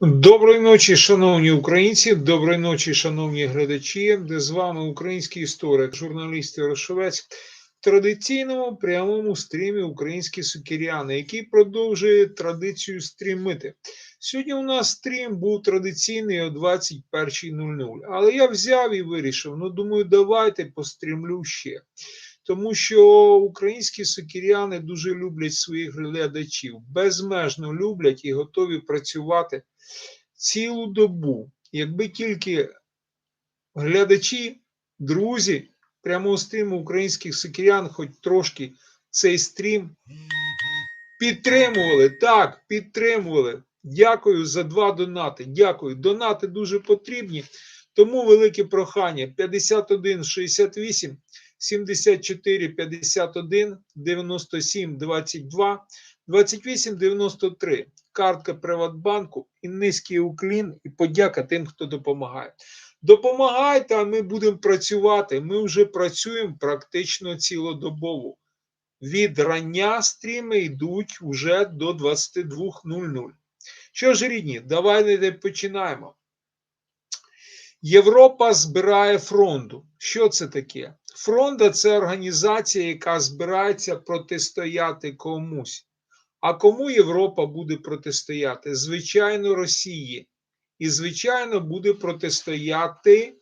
Доброї ночі, шановні українці, доброї ночі, шановні глядачі. З вами український історик, журналіст Ярошовець в традиційному прямому стрімі Українські сукіряни, який продовжує традицію стрімити. Сьогодні у нас стрім був традиційний о 21.00, але я взяв і вирішив: ну думаю, давайте пострімлю ще. Тому що українські сокіряни дуже люблять своїх глядачів, безмежно люблять і готові працювати цілу добу. Якби тільки глядачі, друзі, прямо стріму українських сокірян, хоч трошки цей стрім підтримували. Так, підтримували. Дякую за два донати. Дякую. Донати дуже потрібні. Тому велике прохання 51 68 74 51 97 22 28 93. Картка Приватбанку і низький уклін, і подяка тим, хто допомагає. Допомагайте, а ми будемо працювати. Ми вже працюємо практично цілодобово. Від рання стріми йдуть уже до 22.00. Що ж, рідні, давайте починаємо. Європа збирає фронту. Що це таке? Фронта це організація, яка збирається протистояти комусь. А кому Європа буде протистояти? Звичайно, Росії. І, звичайно, буде протистояти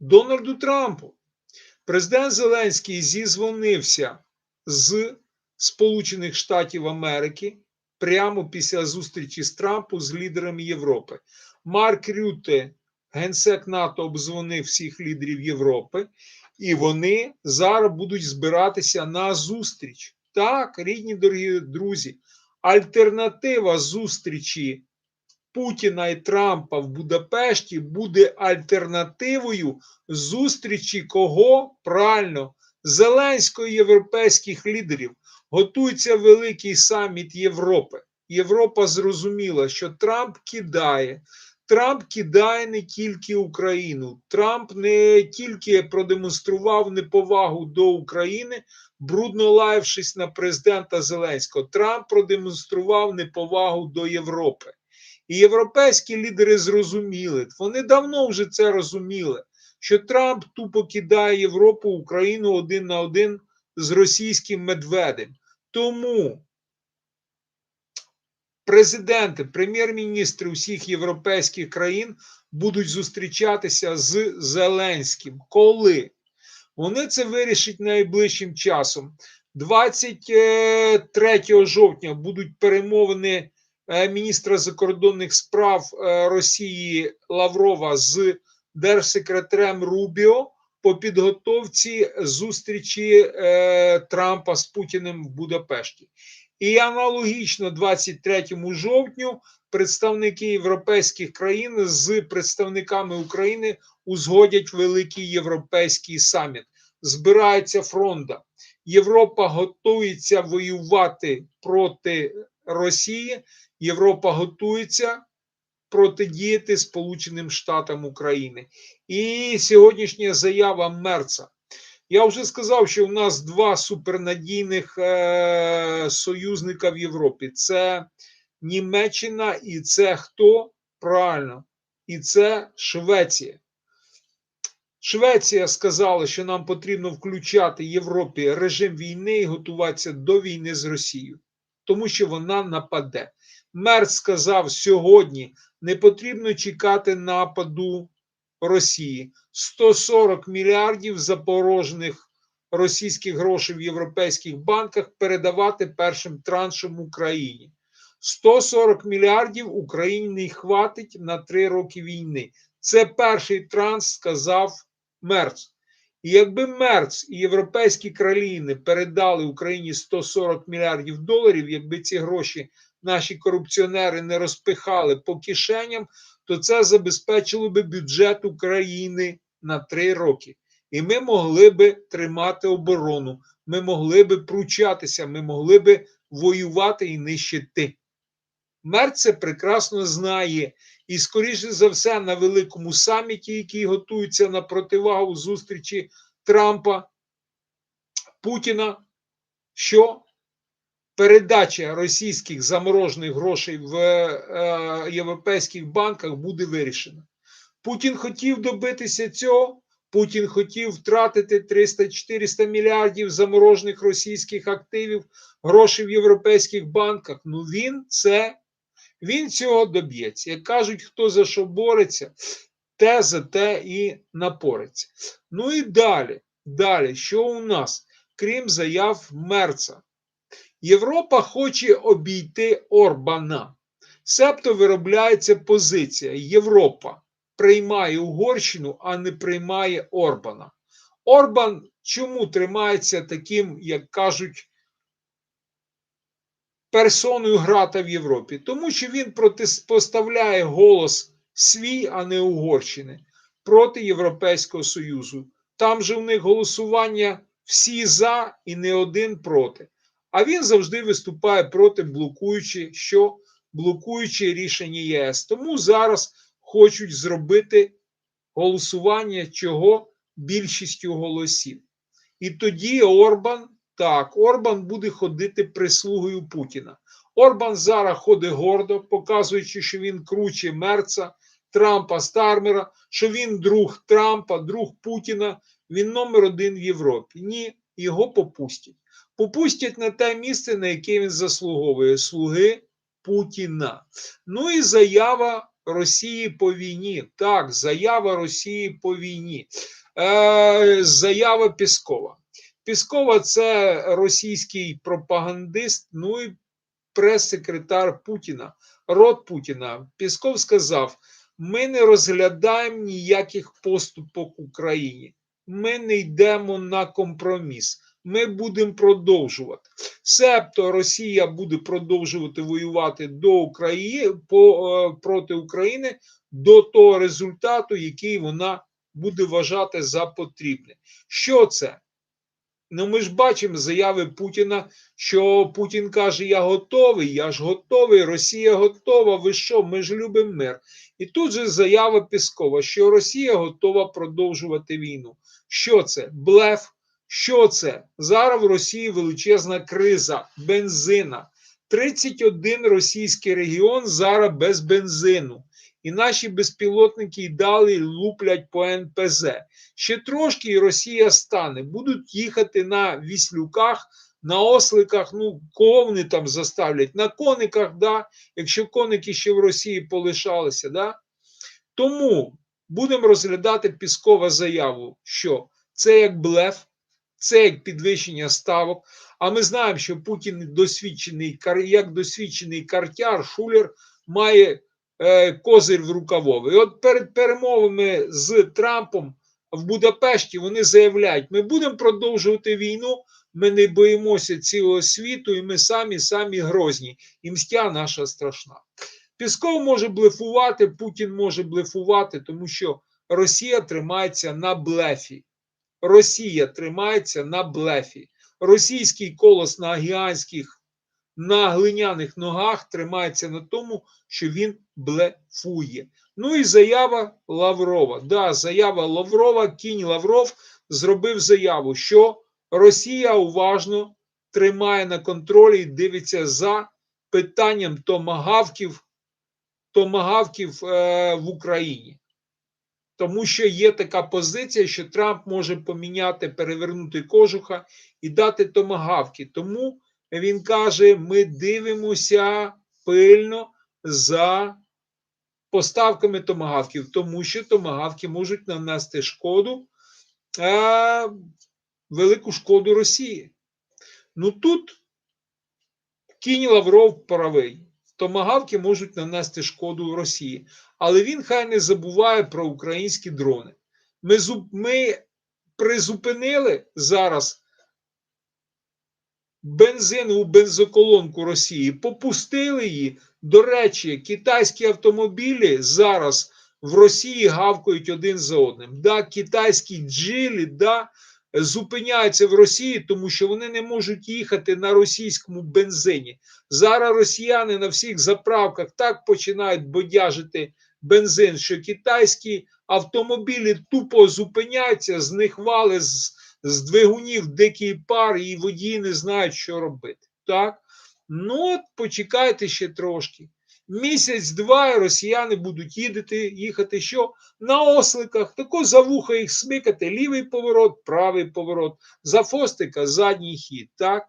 Дональду Трампу. Президент Зеленський зізвонився з Сполучених Штатів Америки прямо після зустрічі з Трампом з лідерами Європи. Марк Рюте, генсек НАТО, обдзвонив всіх лідерів Європи, і вони зараз будуть збиратися на зустріч. Так, рідні дорогі друзі, альтернатива зустрічі Путіна і Трампа в Будапешті буде альтернативою зустрічі кого правильно Зеленського і європейських лідерів. Готується великий саміт Європи. Європа зрозуміла, що Трамп кидає. Трамп кидає не тільки Україну. Трамп не тільки продемонстрував неповагу до України, брудно лаявшись на президента Зеленського. Трамп продемонстрував неповагу до Європи. І європейські лідери зрозуміли, вони давно вже це розуміли, що Трамп тупо кидає Європу, Україну один на один з російським медведем. Тому президенти, прем'єр-міністри усіх європейських країн будуть зустрічатися з Зеленським. Коли? Вони це вирішать найближчим часом. 23 жовтня будуть перемовини міністра закордонних справ Росії Лаврова з держсекретарем Рубіо по підготовці зустрічі Трампа з Путіним в Будапешті. І аналогічно 23 жовтню представники європейських країн з представниками України узгодять великий європейський саміт. Збирається фронта. Європа готується воювати проти Росії. Європа готується протидіяти Сполученим Штатам України. І сьогоднішня заява Мерца. Я вже сказав, що у нас два супернадійних е- союзника в Європі: це Німеччина і це хто? Правильно, і це Швеція. Швеція сказала, що нам потрібно включати Європі режим війни і готуватися до війни з Росією, тому що вона нападе. Мерц сказав сьогодні: не потрібно чекати нападу Росії. 140 мільярдів запорожених російських грошей в європейських банках передавати першим траншем Україні. 140 мільярдів Україні хватить на три роки війни. Це перший транс, сказав Мерц. І якби Мерц і європейські країни передали Україні 140 мільярдів доларів, якби ці гроші наші корупціонери не розпихали по кишеням, то це забезпечило би бюджет України на три роки. І ми могли би тримати оборону, ми могли би пручатися, ми могли би воювати і нищити. Мер це прекрасно знає. І, скоріше за все, на великому саміті, який готується на противагу зустрічі Трампа, Путіна, що передача російських заморожених грошей в е, європейських банках буде вирішена. Путін хотів добитися цього. Путін хотів втратити 300-400 мільярдів заморожених російських активів, грошей в європейських банках. Ну він це він цього доб'ється. Як кажуть, хто за що бореться, те за те і напориться. Ну і далі, далі, що у нас, крім заяв Мерца? Європа хоче обійти Орбана. Себто виробляється позиція Європа приймає Угорщину, а не приймає Орбана. Орбан чому тримається таким, як кажуть, персоною грата в Європі? Тому що він протиспоставляє голос свій, а не Угорщини, проти Європейського Союзу. Там же в них голосування всі за і не один проти. А він завжди виступає проти блокуючи, що блокуючи рішення ЄС. Тому зараз хочуть зробити голосування чого більшістю голосів. І тоді Орбан, так, Орбан буде ходити прислугою Путіна. Орбан зараз ходить гордо, показуючи, що він круче Мерца, Трампа, Стармера, що він друг Трампа, друг Путіна, він номер один в Європі. Ні, його попустять. Попустять на те місце, на яке він заслуговує слуги Путіна. Ну і заява Росії по війні. Так, заява Росії по війні. Е, Заява Піскова. Піскова це російський пропагандист, ну і прес-секретар Путіна, рот Путіна. Пісков сказав: ми не розглядаємо ніяких поступок Україні. Ми не йдемо на компроміс. Ми будемо продовжувати. Себто Росія буде продовжувати воювати до України по, е, проти України до того результату, який вона буде вважати за потрібне. Що це? Ну, ми ж бачимо заяви Путіна, що Путін каже: Я готовий, я ж готовий, Росія готова. Ви що? Ми ж любимо мир. І тут же заява Піскова, що Росія готова продовжувати війну. Що це? Блеф. Що це? Зараз в Росії величезна криза бензина. 31 російський регіон зараз без бензину. І наші безпілотники й далі луплять по НПЗ. Ще трошки і Росія стане. Будуть їхати на віслюках, на осликах. Ну, кого вони там заставлять? На кониках, да? якщо коники ще в Росії полишалися. Да? Тому будемо розглядати піскова заяву, що це як блеф це як підвищення ставок. А ми знаємо, що Путін досвідчений як досвідчений картяр, шулер має е, козир в рукавові. І от перед перемовами з Трампом в Будапешті вони заявляють: ми будемо продовжувати війну. Ми не боїмося цілого світу, і ми самі самі грозні. І мстя наша страшна. Пісков може блефувати, Путін може блефувати, тому що Росія тримається на блефі. Росія тримається на блефі. Російський колос на гігантських, на глиняних ногах тримається на тому, що він блефує. Ну і заява Лаврова. Да, заява Лаврова, кінь Лавров зробив заяву, що Росія уважно тримає на контролі і дивиться за питанням томагавків, томагавків е, в Україні. Тому що є така позиція, що Трамп може поміняти, перевернути кожуха і дати томагавки. Тому він каже: ми дивимося пильно за поставками томагавків, тому що томагавки можуть нанести шкоду, а, велику шкоду Росії. Ну тут кінь Лавров правий. Томагавки можуть нанести шкоду Росії. Але він хай не забуває про українські дрони. Ми ми призупинили зараз бензинову бензоколонку Росії, попустили її. До речі, китайські автомобілі зараз в Росії гавкають один за одним. Да, Китайські джилі, да, зупиняються в Росії, тому що вони не можуть їхати на російському бензині. Зараз росіяни на всіх заправках так починають бодяжити бензин, що китайські автомобілі тупо зупиняються, з них вали з, з двигунів дикий пар, і водії не знають, що робити. Так? Ну, от почекайте ще трошки. Місяць-два росіяни будуть їдати, їхати що? На осликах, тако за вуха їх смикати, лівий поворот, правий поворот, за фостика задній хід. так?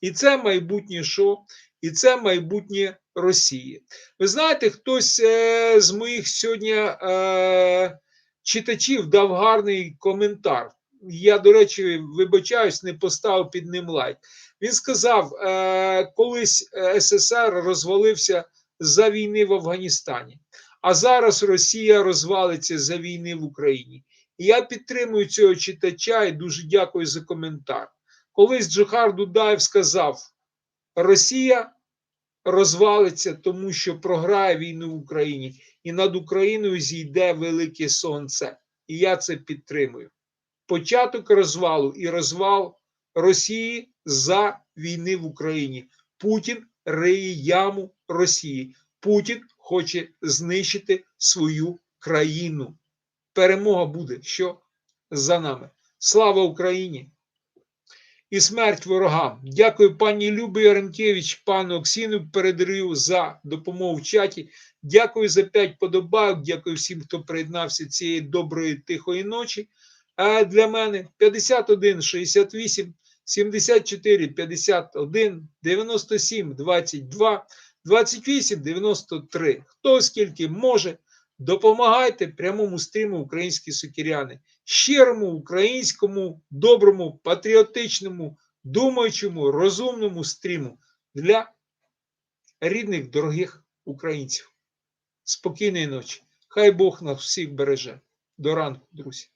І це майбутнє що? І це майбутнє Росії. Ви знаєте, хтось е, з моїх сьогодні е, читачів дав гарний коментар. Я, до речі, вибачаюсь, не поставив під ним лайк. Він сказав: е, колись е, СССР розвалився за війни в Афганістані, а зараз Росія розвалиться за війни в Україні. І я підтримую цього читача і дуже дякую за коментар. Колись Джохар Дудаєв сказав: Росія розвалиться, тому що програє війну в Україні, і над Україною зійде велике сонце. І я це підтримую. Початок розвалу і розвал Росії за війни в Україні. Путін риє яму Росії. Путін хоче знищити свою країну. Перемога буде що за нами. Слава Україні! І смерть ворогам. Дякую пані Любі Яремкевич, пану Оксіну передаю за допомогу в чаті. Дякую за 5 подобайок. Дякую всім, хто приєднався цієї доброї тихої ночі. А для мене 51 68 74 51 97 22 28 93. Хто скільки може, допомагайте прямому стріму українські сокіряни. Щирому, українському, доброму, патріотичному, думаючому, розумному стріму для рідних, дорогих українців. Спокійної ночі. Хай Бог нас всіх береже. До ранку, друзі.